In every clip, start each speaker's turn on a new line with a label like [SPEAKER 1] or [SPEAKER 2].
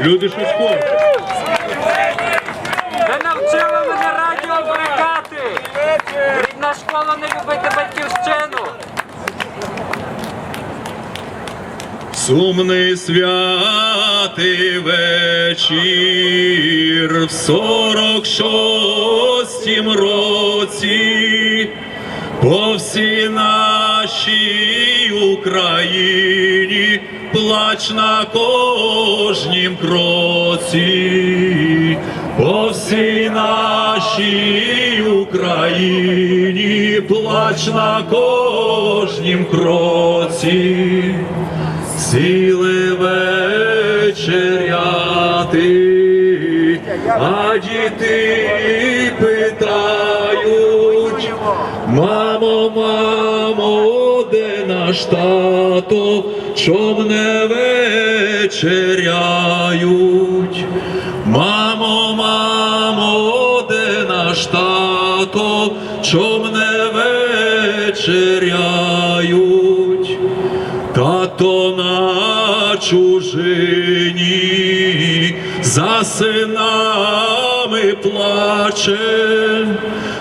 [SPEAKER 1] Люди Шучко.
[SPEAKER 2] Ви навчили мене радіо брикати! Рідна школа не любити батьківщину!
[SPEAKER 1] Сумний святий вечір в сорок шостім році по всій нашій Україні плач на кожнім кроці, по всій нашій Україні плач на кожнім кроці. Сіли вечеряти, а діти питають, мамо, мамо, де наш тато, чом не вечеряють? Мамо, мамо, де наш тато, чом не вечеряють? Тато на чужині за синами плаче,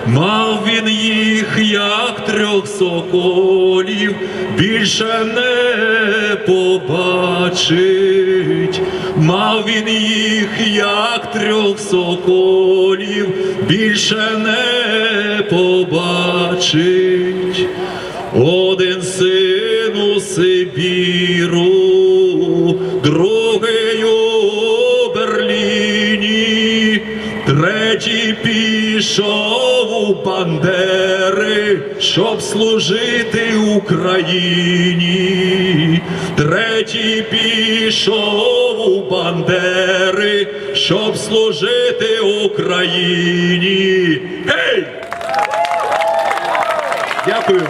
[SPEAKER 1] мав він як трьох соколів, більше не побачить, мав він їх, як трьох соколів, більше не побачить. Один син у Сибіру, другий у Берліні, третій пішов у Бандери, щоб служити Україні, третій пішов у Бандери, щоб служити Україні. Гей! Дякую.